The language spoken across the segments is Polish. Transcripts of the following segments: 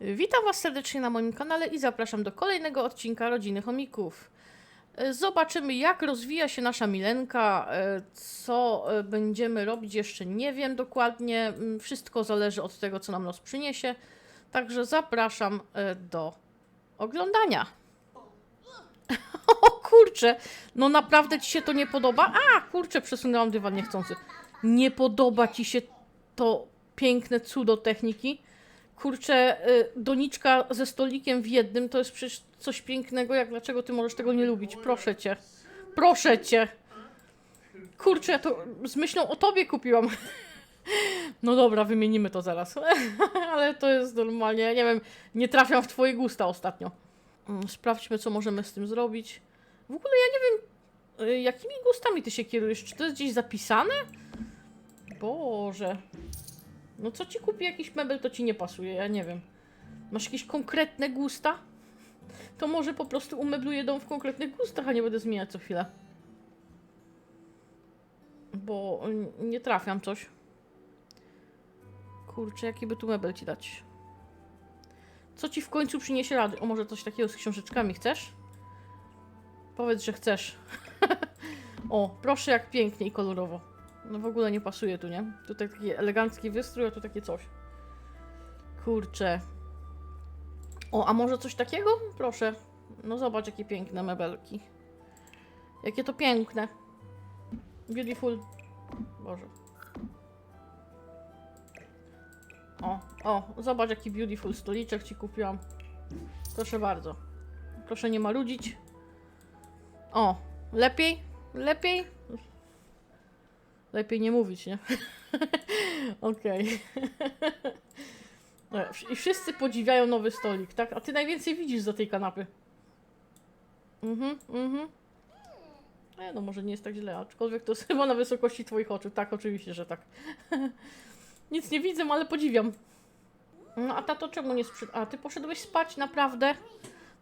Witam Was serdecznie na moim kanale i zapraszam do kolejnego odcinka Rodziny Chomików. E, Zobaczymy, jak rozwija się nasza Milenka, e, co e, będziemy robić, jeszcze nie wiem dokładnie. Mm, Wszystko zależy od tego, co nam los przyniesie. Także zapraszam do oglądania. O kurczę, no naprawdę Ci się to nie podoba? A, kurczę, przesunęłam dywan niechcący. Nie podoba Ci się to piękne cudo techniki? Kurczę, y, doniczka ze stolikiem w jednym to jest przecież coś pięknego. Jak dlaczego ty możesz tego nie lubić? Proszę cię. Proszę cię. Kurczę, ja to z myślą o tobie kupiłam. No dobra, wymienimy to zaraz. Ale to jest normalnie, nie wiem, nie trafiam w twoje gusta ostatnio. Mm, Sprawdźmy, co możemy z tym zrobić. W ogóle ja nie wiem, y, jakimi gustami ty się kierujesz? Czy to jest gdzieś zapisane? Boże. No co ci kupi jakiś mebel, to ci nie pasuje, ja nie wiem. Masz jakieś konkretne gusta? To może po prostu umebluję dom w konkretnych gustach, a nie będę zmieniać co chwilę. Bo nie trafiam coś. Kurczę, jaki by tu mebel ci dać? Co ci w końcu przyniesie rady? O, może coś takiego z książeczkami chcesz? Powiedz, że chcesz. o, proszę jak pięknie i kolorowo. No w ogóle nie pasuje tu, nie? Tutaj taki elegancki wystrój, a tu takie coś. Kurczę. O, a może coś takiego? Proszę. No zobacz, jakie piękne mebelki. Jakie to piękne. Beautiful. Boże. O, o, zobacz, jaki beautiful stoliczek ci kupiłam. Proszę bardzo. Proszę nie marudzić. O, lepiej? Lepiej? Lepiej nie mówić, nie? Okej. I wszyscy podziwiają nowy stolik, tak? A ty najwięcej widzisz za tej kanapy. Mhm, mhm. E, no może nie jest tak źle, aczkolwiek to jest chyba na wysokości twoich oczu. Tak, oczywiście, że tak. Nic nie widzę, ale podziwiam. No a tato czemu nie sprzed... A, ty poszedłeś spać? Naprawdę?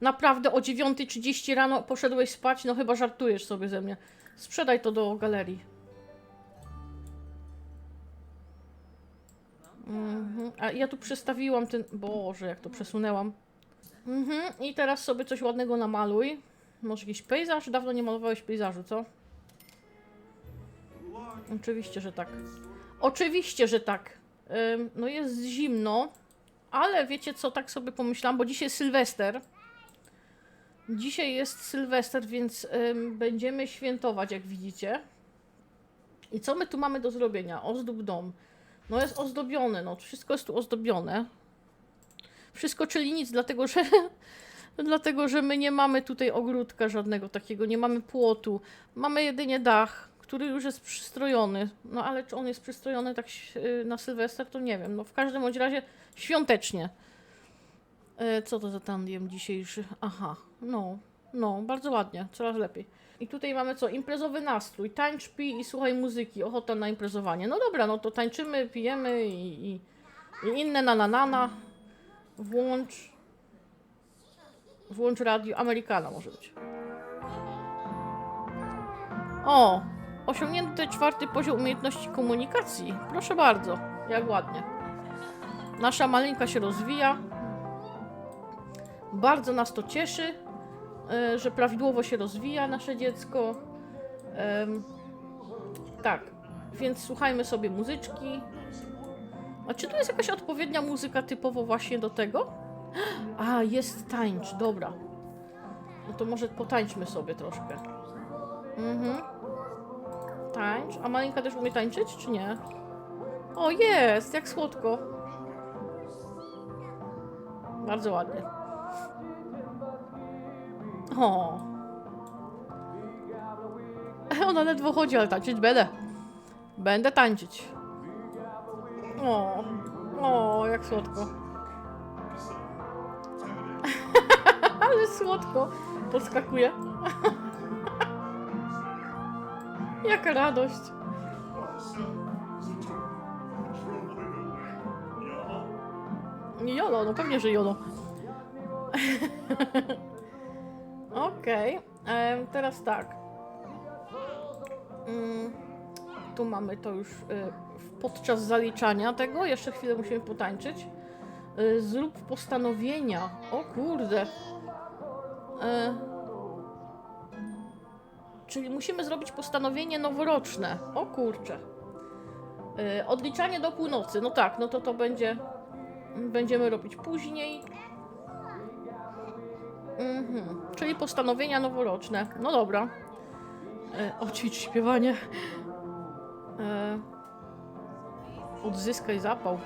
Naprawdę o 9.30 rano poszedłeś spać? No chyba żartujesz sobie ze mnie. Sprzedaj to do galerii. Mhm. A ja tu przestawiłam ten. Boże, jak to przesunęłam. Mhm. I teraz sobie coś ładnego namaluj. Może jakiś pejzaż? Dawno nie malowałeś pejzażu, co? Oczywiście, że tak. Oczywiście, że tak. No jest zimno, ale wiecie co, tak sobie pomyślałam, bo dzisiaj jest Sylwester. Dzisiaj jest Sylwester, więc będziemy świętować, jak widzicie. I co my tu mamy do zrobienia? Ozdób dom. No jest ozdobione, no wszystko jest tu ozdobione. Wszystko, czyli nic, dlatego że dlatego, że my nie mamy tutaj ogródka żadnego takiego, nie mamy płotu. Mamy jedynie dach, który już jest przystrojony. No ale czy on jest przystrojony tak y, na Sylwester, to nie wiem. No w każdym bądź razie świątecznie. E, Co to za tandem dzisiejszy? Aha, no, no, bardzo ładnie, coraz lepiej. I tutaj mamy co? Imprezowy nastrój. Tańcz, pij i słuchaj muzyki. Ochota na imprezowanie. No dobra, no to tańczymy, pijemy i, i, i inne na na na na. Włącz. Włącz radio. Amerykana może być. O! Osiągnięty czwarty poziom umiejętności komunikacji. Proszę bardzo. Jak ładnie. Nasza maleńka się rozwija. Bardzo nas to cieszy, że prawidłowo się rozwija nasze dziecko. Tak, więc słuchajmy sobie muzyczki. A czy tu jest jakaś odpowiednia muzyka typowo właśnie do tego? A, jest tańcz, dobra. No to może potańczmy sobie troszkę. Mhm. Tańcz. A Malinka też umie tańczyć, czy nie? O, jest! Jak słodko. Bardzo ładnie. O. Ona ledwo chodzi, ale tańczyć będę. Będę tańczyć. O, o, jak słodko. ale słodko. Podskakuje. Jaka radość. Jolo, no pewnie, że jolo. Okej, em, teraz tak. Mm, tu mamy to już y, podczas zaliczania tego. Jeszcze chwilę musimy potańczyć. Y, Zrób postanowienia. O kurde. E, czyli musimy zrobić postanowienie noworoczne. O kurczę. E, odliczanie do północy. No tak, no to to będzie. Będziemy robić później. Mhm. Czyli postanowienia noworoczne. No dobra. E, oćwicz śpiewanie. E, odzyskaj zapał.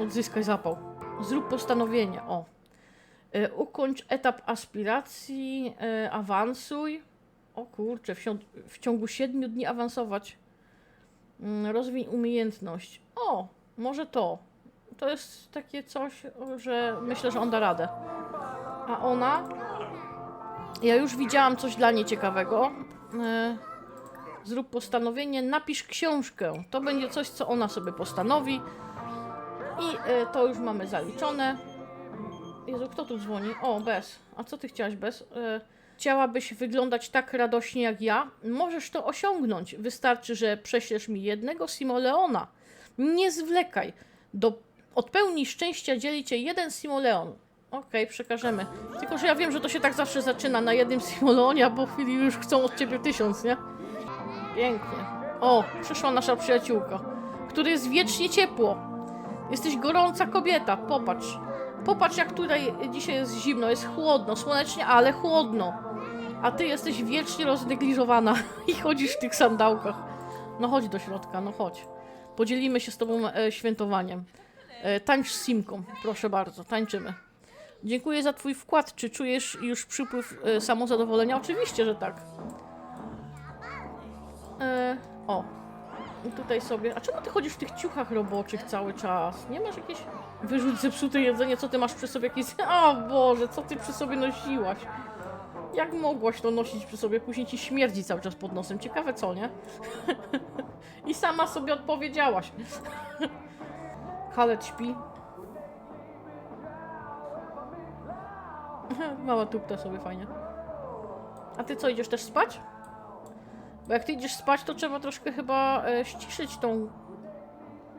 Odzyskaj zapał. Zrób postanowienie. O. E, ukończ etap aspiracji, e, awansuj. O kurczę, w, w ciągu 7 dni awansować. Rozwij umiejętność. O, może to. To jest takie coś, że myślę, że on da radę. A ona? Ja już widziałam coś dla niej ciekawego. E, Zrób postanowienie, napisz książkę. To będzie coś, co ona sobie postanowi. I e, to już mamy zaliczone. Jezu, kto tu dzwoni? O, Bez. A co ty chciałaś, Bez? E, chciałabyś wyglądać tak radośnie jak ja? Możesz to osiągnąć. Wystarczy, że prześlesz mi jednego Simoleona. Nie zwlekaj. Do, od pełni szczęścia dzieli cię jeden Simoleon. Okej, przekażemy. Tylko, że ja wiem, że to się tak zawsze zaczyna na jednym Simoleonie, a po chwili już chcą od ciebie tysiąc, nie? Pięknie. O, przyszła nasza przyjaciółka, który jest wiecznie ciepło. Jesteś gorąca kobieta, popatrz. Popatrz, jak tutaj dzisiaj jest zimno, jest chłodno, słonecznie, ale chłodno. A ty jesteś wiecznie roznegliżowana i chodzisz w tych sandałkach. No chodź do środka, no chodź. Podzielimy się z tobą e, świętowaniem. E, tańcz z Simką, proszę bardzo, tańczymy. Dziękuję za twój wkład. Czy czujesz już przypływ e, samozadowolenia? Oczywiście, że tak. E, o. I tutaj sobie. A czemu ty chodzisz w tych ciuchach roboczych cały czas? Nie masz jakieś. Wyrzuć zepsute jedzenie, co ty masz przy sobie jakieś. O Boże, co ty przy sobie nosiłaś? Jak mogłaś to nosić przy sobie? Później ci śmierdzi cały czas pod nosem. Ciekawe co, nie? I sama sobie odpowiedziałaś. Halet śpi. Mała tupta sobie fajnie. A ty co, idziesz też spać? Bo jak ty idziesz spać, to trzeba troszkę chyba e, ściszyć tą...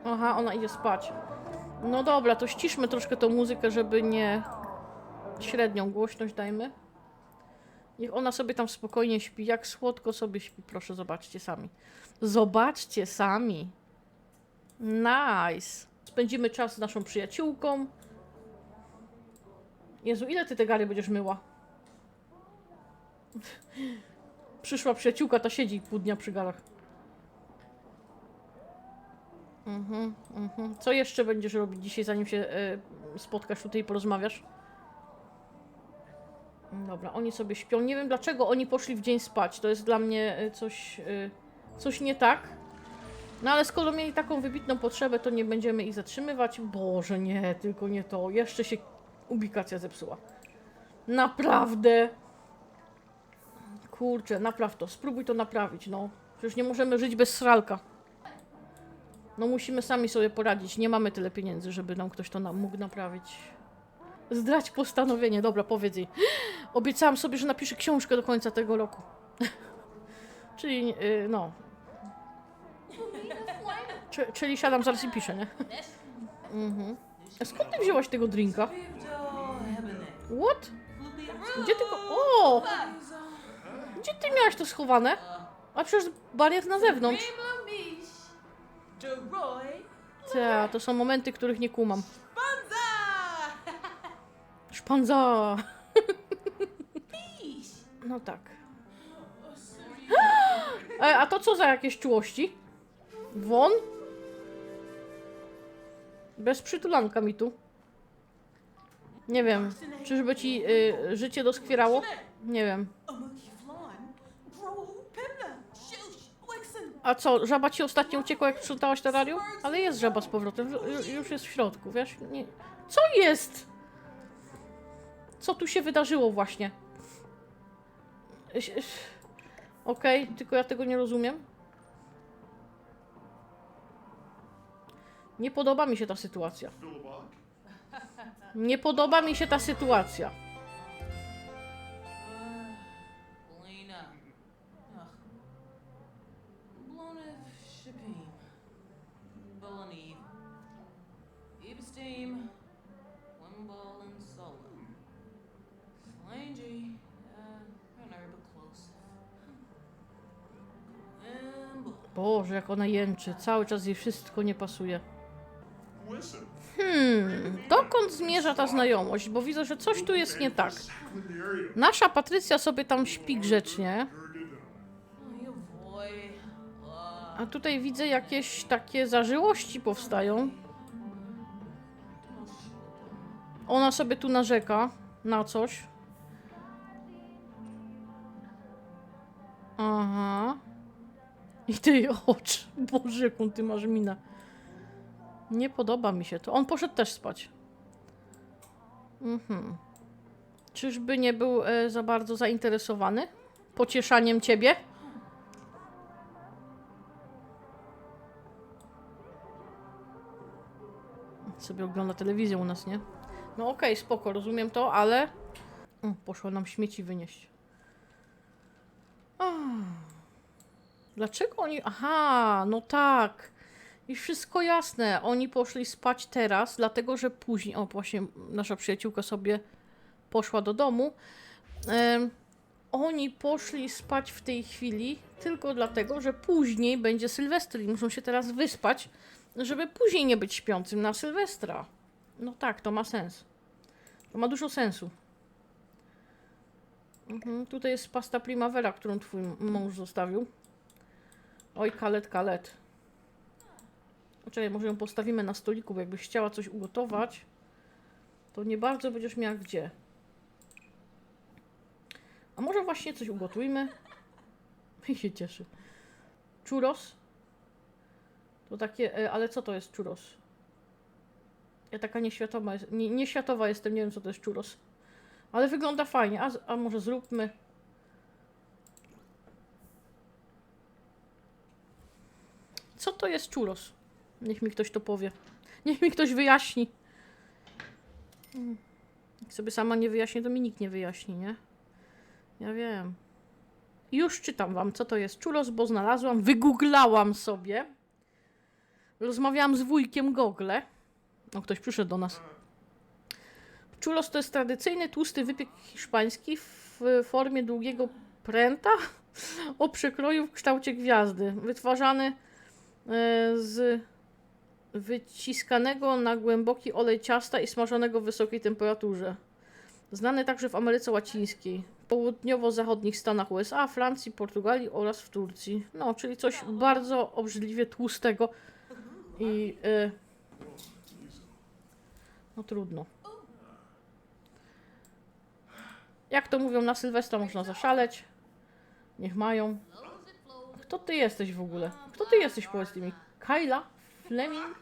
Aha, ona idzie spać. No dobra, to ściszmy troszkę tą muzykę, żeby nie... Średnią głośność dajmy. Niech ona sobie tam spokojnie śpi. Jak słodko sobie śpi, proszę, zobaczcie sami. Zobaczcie sami. Nice. Spędzimy czas z naszą przyjaciółką. Jezu, ile ty te gary będziesz myła? Przyszła przyjaciółka, ta siedzi pół dnia przy garach. Mhm, mhm. Co jeszcze będziesz robić dzisiaj, zanim się y, spotkasz tutaj i porozmawiasz? Dobra, oni sobie śpią. Nie wiem dlaczego oni poszli w dzień spać. To jest dla mnie y, coś, y, coś nie tak. No ale skoro mieli taką wybitną potrzebę, to nie będziemy ich zatrzymywać. Boże, nie, tylko nie to. Jeszcze się ubikacja zepsuła. Naprawdę. Kurczę, napraw to. Spróbuj to naprawić, no. Przecież nie możemy żyć bez sralka. No musimy sami sobie poradzić. Nie mamy tyle pieniędzy, żeby nam ktoś to nam mógł naprawić. Zdrać postanowienie. Dobra, powiedz jej. Obiecałam sobie, że napiszę książkę do końca tego roku. Czyli, yy, no. Czy, czyli siadam zaraz i piszę, nie? Mhm. A skąd ty wzięłaś tego drinka? What? Gdzie ty go... O! Gdzie ty miałaś to schowane? A przecież barier na zewnątrz. Ta, to są momenty, których nie kumam. Szpanza! No tak. E, a to co za jakieś czułości? Won? Bez przytulanka mi tu. Nie wiem. Czyżby ci y, życie doskwierało? Nie wiem. A co, żaba ci ostatnio uciekła, jak sprzątałaś terrarium? Ale jest żaba z powrotem, ju- już jest w środku, wiesz? Nie. Co jest? Co tu się wydarzyło właśnie? Okej, tylko ja tego nie rozumiem. Nie podoba mi się ta sytuacja. Nie podoba mi się ta sytuacja. Boże, jak ona jęczy. Cały czas jej wszystko nie pasuje. Hmm, dokąd zmierza ta znajomość? Bo widzę, że coś tu jest nie tak. Nasza Patrycja sobie tam śpi grzecznie, a tutaj widzę jakieś takie zażyłości powstają. Ona sobie tu narzeka na coś. Aha. I ty oczy. Boże, jaką ty masz minę. Nie podoba mi się to. On poszedł też spać. Mhm. Czyżby nie był e, za bardzo zainteresowany pocieszaniem ciebie? Sobie ogląda telewizję u nas, nie? No okej, spoko, rozumiem to, ale... O, poszło nam śmieci wynieść. Ah. Dlaczego oni... Aha, no tak. I wszystko jasne. Oni poszli spać teraz, dlatego że później... O, właśnie nasza przyjaciółka sobie poszła do domu. Oni poszli spać w tej chwili tylko dlatego, że później będzie Sylwester i muszą się teraz wyspać, żeby później nie być śpiącym na Sylwestra. No tak, to ma sens. To ma dużo sensu. Mhm, tutaj jest pasta Primavera, którą twój mąż zostawił. Oj, kalet, kalet. Czekaj, może ją postawimy na stoliku, bo jakbyś chciała coś ugotować, to nie bardzo będziesz miała gdzie. A może właśnie coś ugotujmy? I się cieszy. Churros? To takie, e, ale co to jest churros? Ja taka nie, nieświatowa jestem, nie wiem co to jest churros. Ale wygląda fajnie, a, a może zróbmy. Co to jest churros? Niech mi ktoś to powie. Niech mi ktoś wyjaśni. Mm. Jak sobie sama nie wyjaśnię, to mi nikt nie wyjaśni, nie? Ja wiem. Już czytam wam, co to jest churros, bo znalazłam, wygooglałam sobie. Rozmawiałam z wujkiem Google. O, ktoś przyszedł do nas. Churros to jest tradycyjny tłusty wypiek hiszpański w formie długiego pręta o przekroju w kształcie gwiazdy. Wytwarzany e, z wyciskanego na głęboki olej ciasta i smażonego w wysokiej temperaturze. Znany także w Ameryce Łacińskiej, południowo-zachodnich Stanach USA, Francji, Portugalii oraz w Turcji. No, czyli coś bardzo obrzydliwie tłustego i y, no trudno. Jak to mówią na Sylwestra można zaszaleć. Niech mają. Kto ty jesteś w ogóle? Kto ty jesteś powiedz mi? Kyla? Fleming?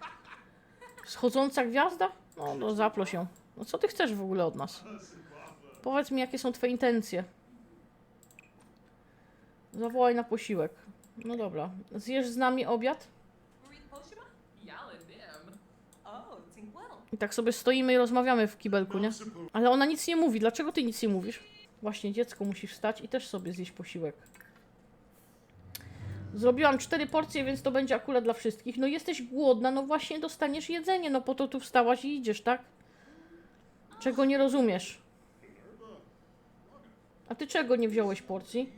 Schodząca gwiazda? No, no zaplo się. No co ty chcesz w ogóle od nas? Powiedz mi, jakie są twoje intencje. Zawołaj na posiłek. No dobra. Zjesz z nami obiad? I tak sobie stoimy i rozmawiamy w kibelku, nie? Ale ona nic nie mówi. Dlaczego ty nic nie mówisz? Właśnie dziecko musi wstać i też sobie zjeść posiłek. Zrobiłam cztery porcje, więc to będzie akurat dla wszystkich. No jesteś głodna, no właśnie dostaniesz jedzenie. No po to tu wstałaś i idziesz, tak? Czego nie rozumiesz? A ty czego nie wziąłeś porcji?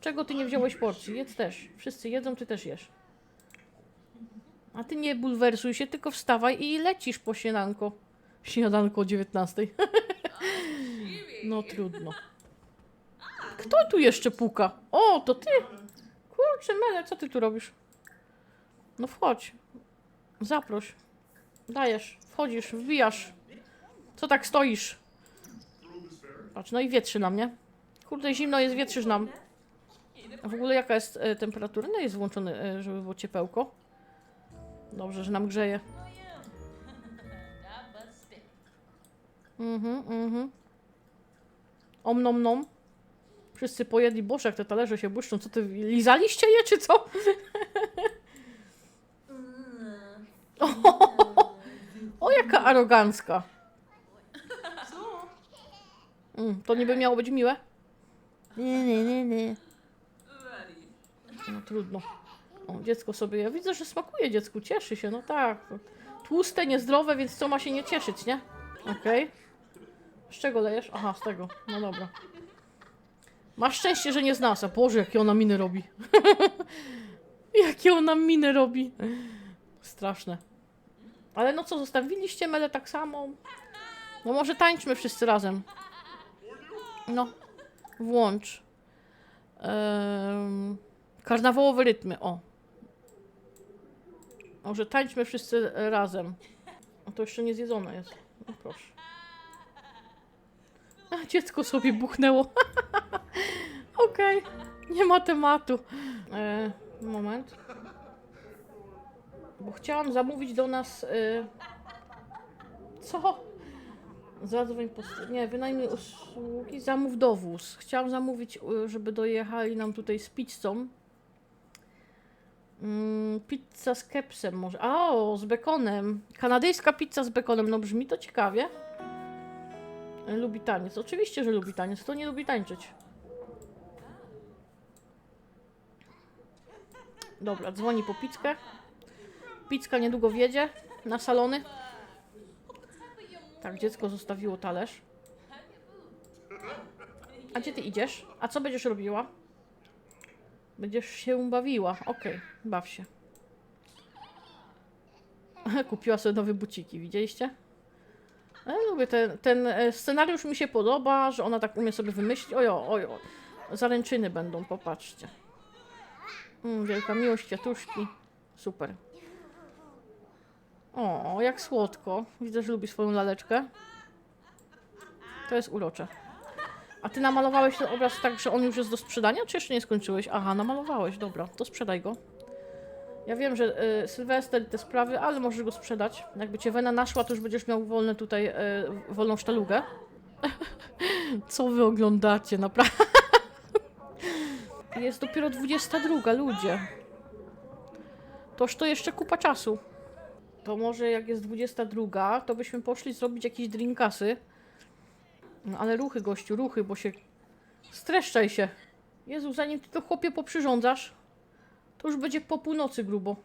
Czego ty nie wziąłeś porcji? Jedz też. Wszyscy jedzą, ty też jesz. A ty nie bulwersuj się, tylko wstawaj i lecisz po śniadanko. Śniadanko o 19. no trudno. Kto tu jeszcze puka? O, to ty! Kurczę, Mele, co ty tu robisz? No wchodź. Zaproś. Dajesz, wchodzisz, wbijasz. Co tak stoisz? Patrz, no i wietrzy nam, nie? Kurde, zimno jest, wietrzysz nam. A w ogóle jaka jest e, temperatura? No jest włączony, e, żeby było ciepełko. Dobrze, że nam grzeje. Mhm, mhm. Om nom nom. Wszyscy pojedli. Boże, jak te talerze się błyszczą. Co ty, lizaliście je, czy co? O, jaka arogancka. So, Mm, to niby miało być miłe? Nie, nie, nie, nie. No trudno. O, dziecko sobie, ja widzę, że smakuje dziecku, cieszy się, no tak. Tłuste, niezdrowe, więc co ma się nie cieszyć, nie? Okej. Z czego lejesz? Aha, z tego. No dobra. Masz szczęście, że nie z nas. A Boże, jakie ona miny robi. jakie ona miny robi. Straszne. Ale no co, zostawiliście Mele tak samo? No może tańczmy wszyscy razem. No, włącz. Ehm, karnawałowe rytmy, o. Może tańczmy wszyscy razem. A to jeszcze nie zjedzone jest. No proszę. A, dziecko sobie buchnęło. Okej, nie ma tematu. E, moment. Bo chciałam zamówić do nas. E, co? Zadzwoń po. Nie, wynajmij usługi, zamów dowóz. Chciałam zamówić, e, żeby dojechali nam tutaj z pizzą. Mm, pizza z kepsem może. A, o, z bekonem. Kanadyjska pizza z bekonem. No brzmi to ciekawie. Lubi taniec. Oczywiście, że lubi taniec. Kto nie lubi tańczyć? Dobra, dzwoni po pizzkę. Pizzka niedługo wjedzie na salony. Tak, dziecko zostawiło talerz. A gdzie ty idziesz? A co będziesz robiła? Będziesz się bawiła. Okej, baw się. Kupiła sobie nowe buciki, widzieliście? Ja lubię ten, ten e, scenariusz mi się podoba, że ona tak umie sobie wymyślić. Ojo, ojo. Zaręczyny będą, popatrzcie. Mm, wielka miłość, kwiatuszki. Super. O, jak słodko. Widzę, że lubi swoją laleczkę. To jest urocze. A ty namalowałeś ten obraz tak, że on już jest do sprzedania, czy jeszcze nie skończyłeś? Aha, namalowałeś, dobra, to sprzedaj go. Ja wiem, że y, Sylwester i te sprawy, ale możesz go sprzedać. Jakby cię Wena naszła, to już będziesz miał wolne tutaj, y, wolną sztalugę. Co wy oglądacie, naprawdę? Jest dopiero 22, ludzie. Toż to jeszcze kupa czasu. To może jak jest 22, to byśmy poszli zrobić jakieś drinkasy. No ale ruchy, gościu, ruchy, bo się... Streszczaj się. Jezu, zanim ty to chłopie poprzyrządzasz, to już będzie po północy grubo.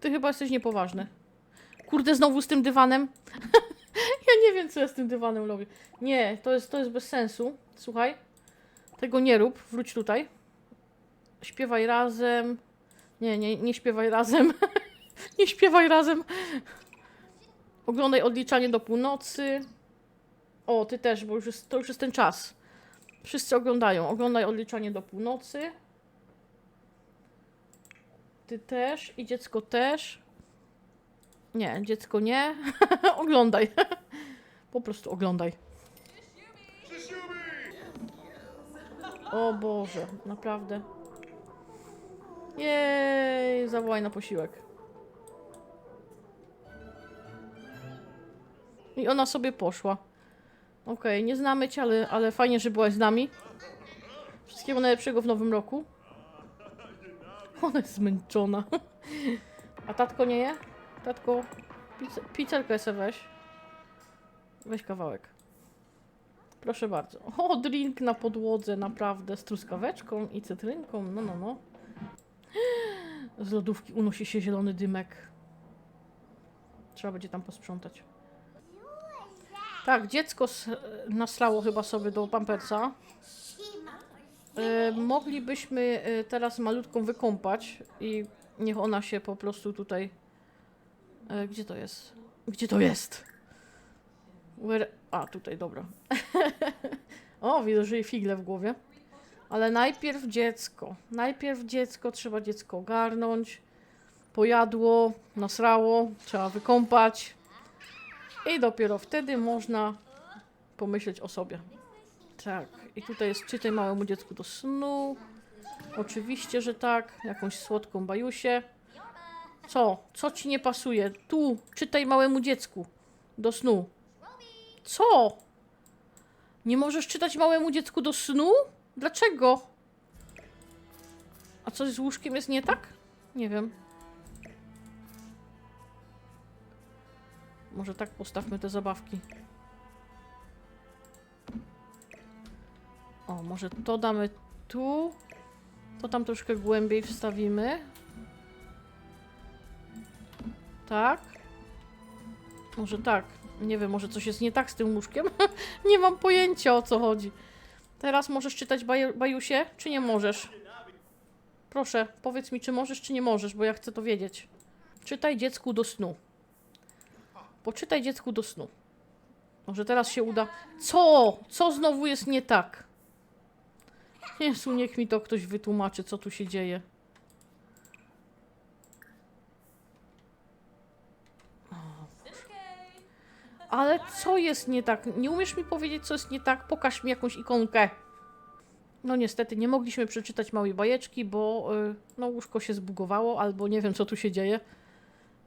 Ty chyba jesteś niepoważny. Kurde, znowu z tym dywanem. ja nie wiem, co ja z tym dywanem robię. Nie, to jest, to jest bez sensu. Słuchaj. Tego nie rób. Wróć tutaj. Śpiewaj razem. Nie, nie, nie śpiewaj razem. nie śpiewaj razem. Oglądaj odliczanie do północy. O, ty też, bo już jest, to już jest ten czas. Wszyscy oglądają. Oglądaj odliczanie do północy. Ty też i dziecko też. Nie, dziecko nie. oglądaj. po prostu oglądaj. O Boże, naprawdę. Jej, zawołaj na posiłek. I ona sobie poszła. Okej, nie znamy cię, ale, ale fajnie, że byłaś z nami. Wszystkiego najlepszego w nowym roku. Ona jest zmęczona. A tatko nie je? Tatko, pizze, pizzerkę sobie weź. Weź kawałek. Proszę bardzo. O, drink na podłodze, naprawdę, z truskaweczką i cytrynką. No, no, no. Z lodówki unosi się zielony dymek. Trzeba będzie tam posprzątać. Tak, dziecko nasrało chyba sobie do pampersa. E, moglibyśmy e, teraz malutką wykąpać i niech ona się po prostu tutaj... E, gdzie to jest? Gdzie to jest? Where... A, tutaj, dobra. o, widzę, że jej figle w głowie. Ale najpierw dziecko. Najpierw dziecko, trzeba dziecko ogarnąć. Pojadło, nasrało, trzeba wykąpać. I dopiero wtedy można pomyśleć o sobie. Tak, i tutaj jest czytaj małemu dziecku do snu. Oczywiście, że tak. Jakąś słodką bajusię. Co? Co ci nie pasuje? Tu, czytaj małemu dziecku do snu. Co? Nie możesz czytać małemu dziecku do snu? Dlaczego? A coś z łóżkiem jest nie tak? Nie wiem. Może tak postawmy te zabawki. O, może to damy tu. To tam troszkę głębiej wstawimy. Tak. Może tak. Nie wiem, może coś jest nie tak z tym łóżkiem. nie mam pojęcia o co chodzi. Teraz możesz czytać baju, Bajusie, czy nie możesz? Proszę, powiedz mi, czy możesz, czy nie możesz, bo ja chcę to wiedzieć. Czytaj dziecku do snu. Poczytaj dziecku do snu. Może teraz się uda. Co? Co znowu jest nie tak? Jezu, niech mi to ktoś wytłumaczy, co tu się dzieje. Ale co jest nie tak? Nie umiesz mi powiedzieć, co jest nie tak? Pokaż mi jakąś ikonkę. No niestety, nie mogliśmy przeczytać małej bajeczki, bo y, no, łóżko się zbugowało, albo nie wiem, co tu się dzieje.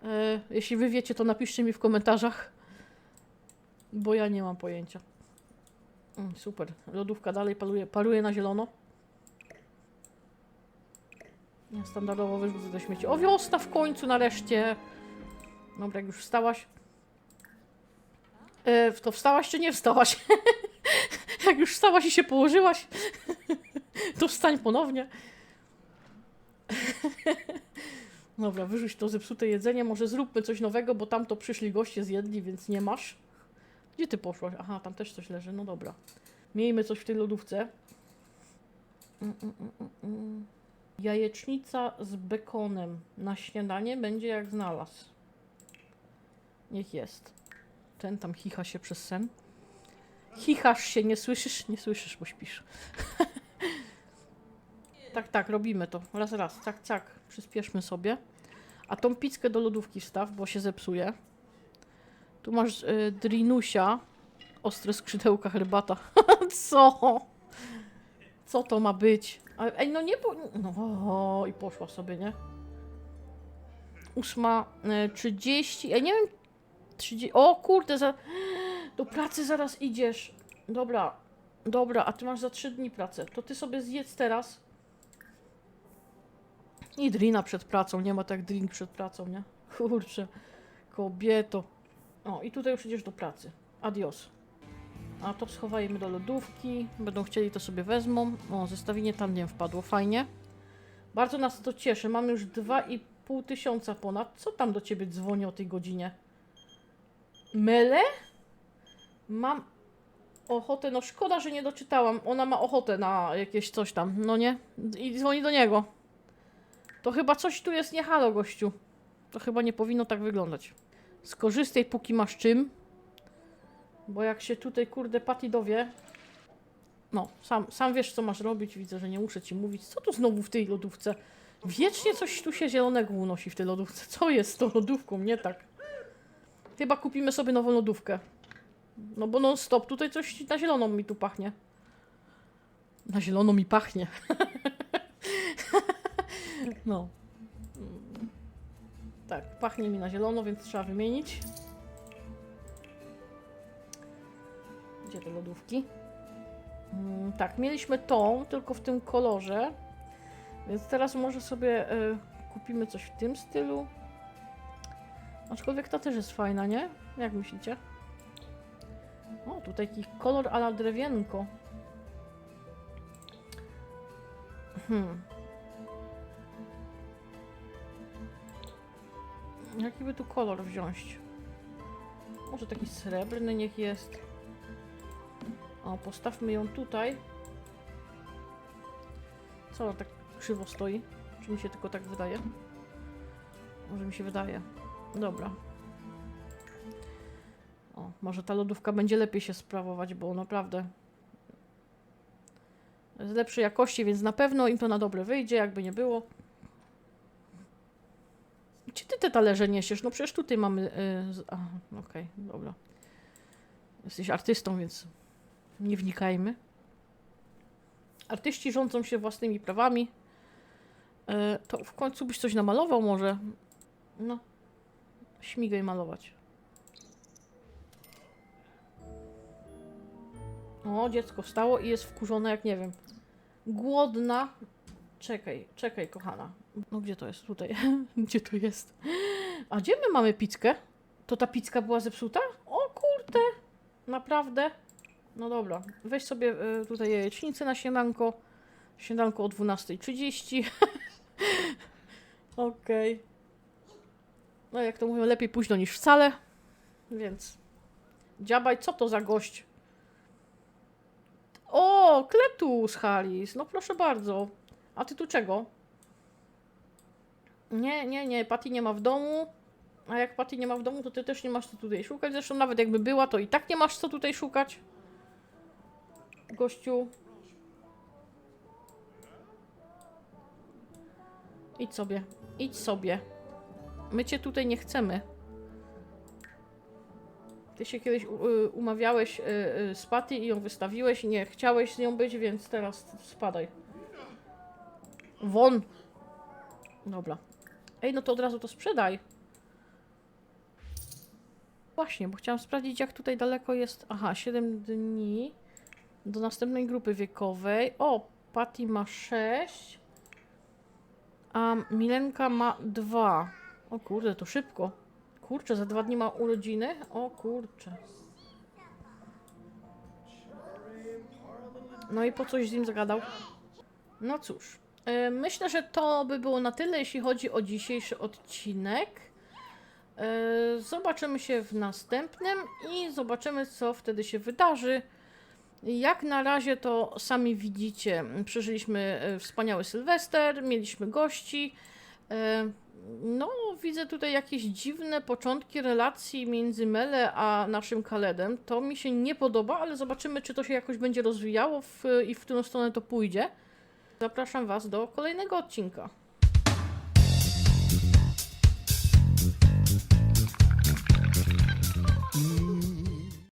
Y, jeśli wy wiecie, to napiszcie mi w komentarzach, bo ja nie mam pojęcia. Mm, super, lodówka dalej paluje na zielono. Ja standardowo wyrzucę do śmieci. O, wiosna w końcu, nareszcie! Dobra, jak już wstałaś, E, to wstałaś czy nie wstałaś? Jak już wstałaś i się położyłaś, to wstań ponownie. Dobra, wyrzuć to zepsute jedzenie, może zróbmy coś nowego, bo tam to przyszli goście zjedli, więc nie masz. Gdzie ty poszłaś? Aha, tam też coś leży, no dobra. Miejmy coś w tej lodówce. Mm, mm, mm. Jajecznica z bekonem na śniadanie będzie jak znalazł. Niech jest. Ten tam chicha się przez sen. Chichasz się, nie słyszysz? Nie słyszysz, bo śpisz. tak, tak, robimy to. Raz, raz. Tak, tak. Przyspieszmy sobie. A tą pizzkę do lodówki wstaw, bo się zepsuje. Tu masz y, drinusia. Ostre skrzydełka, herbata. Co? Co to ma być? Ej, no nie po... No i poszła sobie, nie? Ósma, y, 30. Ej, nie wiem, 30. O kurde, za... do pracy zaraz idziesz. Dobra, dobra, a ty masz za 3 dni pracę. To ty sobie zjedz teraz. I drina przed pracą, nie ma tak drink przed pracą, nie? Kurczę, kobieto. O, i tutaj już idziesz do pracy. Adios. A to schowajmy do lodówki. Będą chcieli, to sobie wezmą. O, zestawienie tam nie wpadło, fajnie. Bardzo nas to cieszy. Mamy już 2,5 tysiąca ponad. Co tam do ciebie dzwoni o tej godzinie? Mele? Mam ochotę, no szkoda, że nie doczytałam. Ona ma ochotę na jakieś coś tam, no nie? I dzwoni do niego. To chyba coś tu jest nie halo, gościu. To chyba nie powinno tak wyglądać. Skorzystaj, póki masz czym. Bo jak się tutaj, kurde, Patty dowie... No, sam, sam wiesz, co masz robić. Widzę, że nie muszę ci mówić. Co tu znowu w tej lodówce? Wiecznie coś tu się zielonego unosi w tej lodówce. Co jest z tą lodówką? Nie tak. Chyba kupimy sobie nową lodówkę. No bo non stop, tutaj coś na zielono mi tu pachnie. Na zielono mi pachnie. no. Tak, pachnie mi na zielono, więc trzeba wymienić. Gdzie te lodówki? Mm, tak, mieliśmy tą, tylko w tym kolorze. Więc teraz może sobie y, kupimy coś w tym stylu. Aczkolwiek ta też jest fajna, nie? Jak myślicie? O, tutaj taki kolor ala drewienko. Hmm. Jaki by tu kolor wziąć? Może taki srebrny niech jest. O, postawmy ją tutaj. Co ona tak krzywo stoi? Czy mi się tylko tak wydaje? Może mi się wydaje. Dobra. O, może ta lodówka będzie lepiej się sprawować, bo naprawdę jest lepszej jakości, więc na pewno im to na dobre wyjdzie, jakby nie było. Te talerze niesiesz? No przecież tutaj mamy... Z- a, okej, dobra. Jesteś artystą, więc nie wnikajmy. Artyści rządzą się własnymi prawami. E, to w końcu byś coś namalował może? No, śmigaj malować. O, dziecko wstało i jest wkurzone jak nie wiem. Głodna. Czekaj, czekaj, kochana. No gdzie to jest? Tutaj. gdzie to jest? A gdzie my mamy pizzkę? To ta pizka była zepsuta? O kurde! Naprawdę? No dobra. Weź sobie y, tutaj jajecznicę na śniadanko. Śniadanko o 12.30. Okej. No jak to mówią, lepiej późno niż wcale. Więc... Dziabaj, co to za gość? O, Kletus, Halis. No proszę bardzo. A ty tu czego? Nie, nie, nie. Patty nie ma w domu. A jak Patty nie ma w domu, to ty też nie masz co tutaj szukać. Zresztą nawet jakby była, to i tak nie masz co tutaj szukać. Gościu. Idź sobie. Idź sobie. My cię tutaj nie chcemy. Ty się kiedyś y, umawiałeś y, y, z Patty i ją wystawiłeś i nie chciałeś z nią być, więc teraz spadaj. Won! Dobra. Ej, no to od razu to sprzedaj. Właśnie, bo chciałam sprawdzić, jak tutaj daleko jest. Aha, 7 dni do następnej grupy wiekowej. O, Patty ma 6. A Milenka ma 2. O kurde, to szybko. Kurczę, za dwa dni ma urodziny? O kurczę. No i po coś z nim zagadał? No cóż. E, Myślę, że to by było na tyle, jeśli chodzi o dzisiejszy odcinek. E, Zobaczymy się w następnym i zobaczymy, co wtedy się wydarzy. Jak na razie to sami widzicie, przeżyliśmy e, wspaniały Sylwester, mieliśmy gości. No, widzę tutaj jakieś dziwne początki relacji między Mele a naszym Kaledem. To mi się nie podoba, ale zobaczymy, czy to się jakoś będzie rozwijało w, i w którą stronę to pójdzie. Zapraszam Was do kolejnego odcinka.